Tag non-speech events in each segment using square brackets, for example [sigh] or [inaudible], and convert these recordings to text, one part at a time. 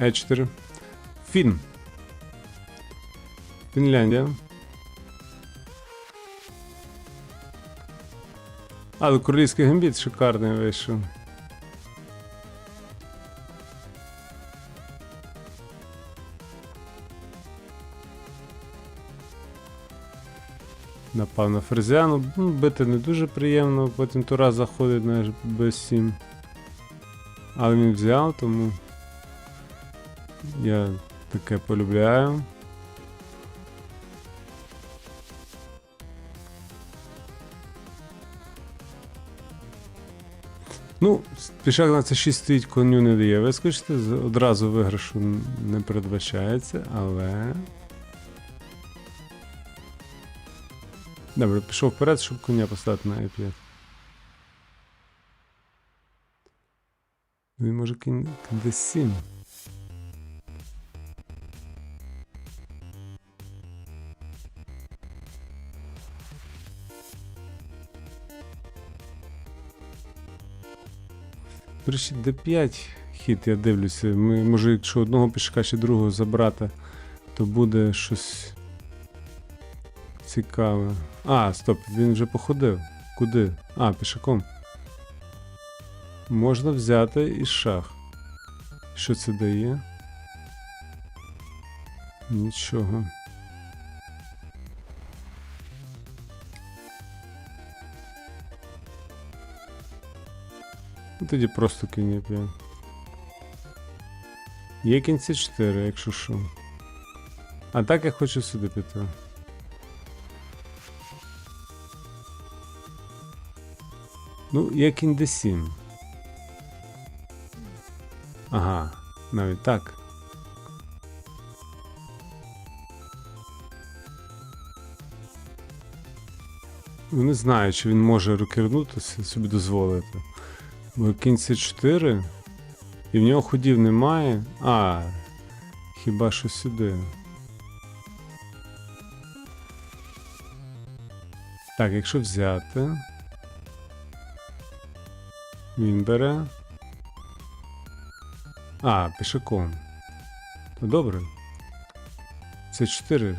Е4. Фін. Фінляндія. Але королівський гамбіт шикарний вийшов. Напав на. Ну, бити не дуже приємно, потім тура заходить на b7. Але він взяв, тому я таке полюбляю. Ну, пішак на це 6 стоїть, коню не дає вискочити, одразу виграшу не передбачається, але. Добре, пішов вперед, щоб коня поставити на e5. Він може кінь d7. До речі, d5 хід, я дивлюся. Ми, може, якщо одного пішка чи другого забрати, то буде щось цікаве. А, стоп, він вже походив. Куди? А, пішаком. Можна взяти і шах. Що це дає? Нічого. Ну, Тоді просто кінь 5. Є кінці 4, якщо що. А так я хочу сюди піти. Ну, є кінь d7. Ага, навіть так. Ну, не знаю, чи він може рокернутися собі дозволити. Бо кінь c 4 і в нього ходів немає. А, хіба що сюди. Так, якщо взяти. Він бере. А, пішаком. То добре. Це 4.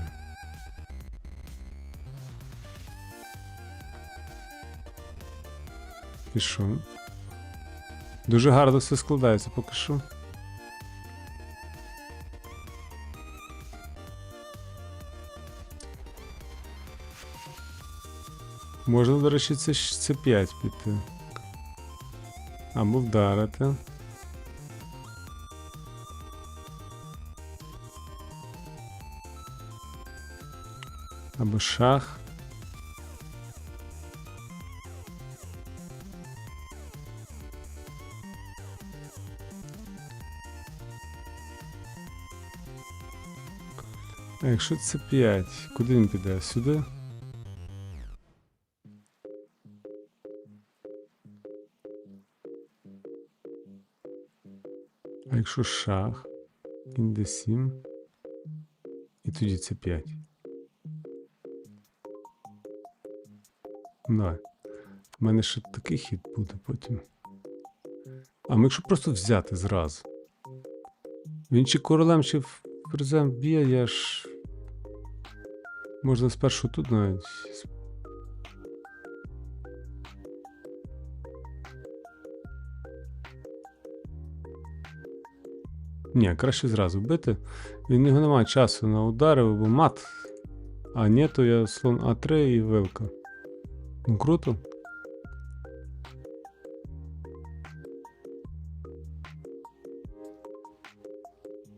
Пішов. Дуже гарно все складається поки що. Можна, до речі, це, це 5 піти. Або вдарити. Або шах. А якщо це 5, куди він піде? Сюди? А якщо шах, кінь d7, і тоді це 5. Давай. У мене ще такий хід буде потім. А ми якщо просто взяти зразу. Він чи королем, чи ферзем б'є, я ж. Можна спершу тут навіть. Ні, краще зразу бити. Він його немає часу на удари або мат. А ні, то я слон А3 і вилка. Ну круто.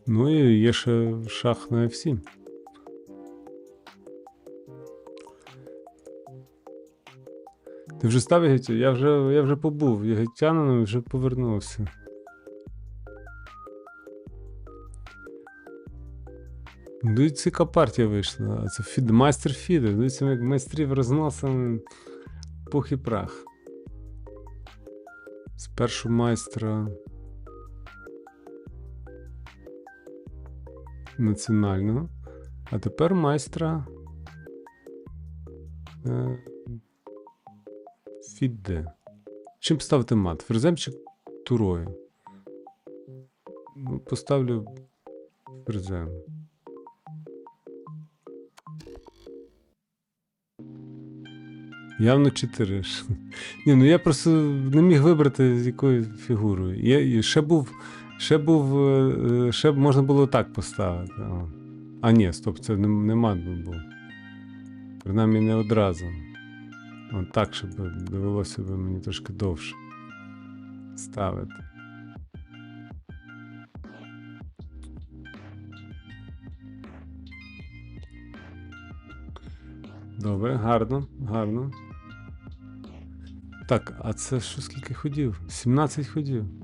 Ну і є ще шах на F7. Ти вже став Єгиття? Я вже, я вже побув єгиттянином і вже повернувся. Дивіться, яка партія вийшла. Це фід, майстер фіди. Дивіться, як майстрів розносимо пух і прах. Спершу майстра національного, а тепер майстра е, Фіде. Чим ставити мат? Ферзем чи турою? Ну, поставлю ферзем. Явно 4. ж. [laughs] Ні, ну я просто не міг вибрати з якою фігурою. Я, ще був. Ще був. е, е, Ще можна було так поставити. А ні, стоп, це не, не мат був. Принаймні не одразу. О, так, щоб довелося б мені трошки довше ставити. Добре, гарно, гарно. Так, а це що скільки ходів? 17 ходів.